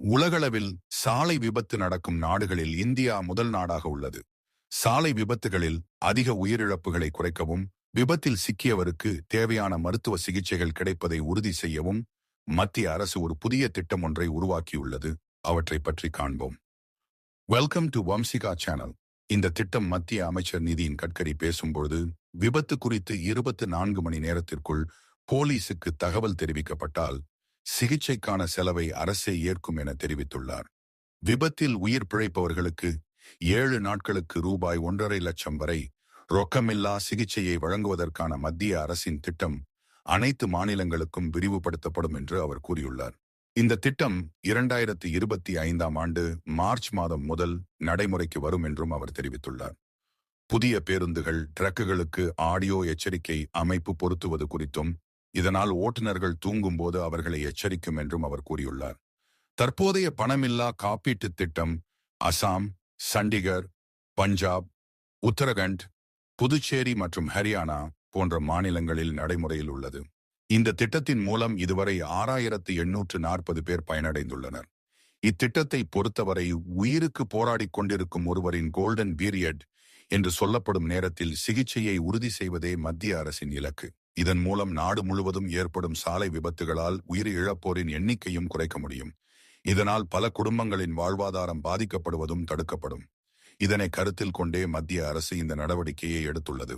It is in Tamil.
உலகளவில் சாலை விபத்து நடக்கும் நாடுகளில் இந்தியா முதல் நாடாக உள்ளது. சாலை விபத்துகளில் அதிக உயிரிழப்புகளை குறைக்கவும் விபத்தில் சிக்கியவருக்கு தேவையான மருத்துவ சிகிச்சைகள் கிடைப்பதை உறுதி செய்யவும் மத்திய அரசு ஒரு புதிய திட்டம் ஒன்றை உருவாக்கியுள்ளது. அவற்றை பற்றி காண்போம். வெல்கம் டு வம்சிகா சேனல் இந்த திட்டம் மத்திய அமைச்சர் நிதியின் கட்கரி பேசும்பொழுது விபத்து குறித்து இருபத்து நான்கு மணி நேரத்திற்குள் போலீசுக்கு தகவல் தெரிவிக்கப்பட்டால் சிகிச்சைக்கான செலவை அரசே ஏற்கும் என தெரிவித்துள்ளார். விபத்தில் உயிர் பிழைப்பவர்களுக்கு ஏழு நாட்களுக்கு ரூபாய் ஒன்றரை லட்சம் வரை ரொக்கமில்லா சிகிச்சையை வழங்குவதற்கான மத்திய அரசின் திட்டம் அனைத்து மாநிலங்களுக்கும் விரிவுபடுத்தப்படும் என்று அவர் கூறியுள்ளார். இந்த திட்டம் இரண்டாயிரத்தி இருபத்தி ஐந்தாம் ஆண்டு மார்ச் மாதம் முதல் நடைமுறைக்கு வரும் என்றும் அவர் தெரிவித்துள்ளார். புதிய பேருந்துகள் டிரக்குகளுக்கு ஆடியோ எச்சரிக்கை அமைப்பு பொருத்துவது குறித்தும் இதனால் ஓட்டுநர்கள் தூங்கும்போது அவர்களை எச்சரிக்கும் என்றும் அவர் கூறியுள்ளார். தற்போதைய பணமில்லா காப்பீட்டுத் திட்டம் அசாம் சண்டிகர் பஞ்சாப் உத்தரகண்ட் புதுச்சேரி மற்றும் ஹரியானா போன்ற மாநிலங்களில் நடைமுறையில் உள்ளது. இந்த திட்டத்தின் மூலம் இதுவரை ஆறாயிரத்து எண்ணூற்று நாற்பது பேர் பயனடைந்துள்ளனர். இத்திட்டத்தை பொறுத்தவரை உயிருக்கு போராடிக் கொண்டிருக்கும் ஒருவரின் கோல்டன் பீரியட் என்று சொல்லப்படும் நேரத்தில் சிகிச்சையை உறுதி செய்வதே மத்திய அரசின் இலக்கு. இதன் மூலம் நாடு முழுவதும் ஏற்படும் சாலை விபத்துகளால் உயிர் இழப்போரின் எண்ணிக்கையும் குறைக்க முடியும். இதனால் பல குடும்பங்களின் வாழ்வாதாரம் பாதிக்கப்படுவதும் தடுக்கப்படும். இதனை கருத்தில் கொண்டே மத்திய அரசு இந்த நடவடிக்கையை எடுத்துள்ளது.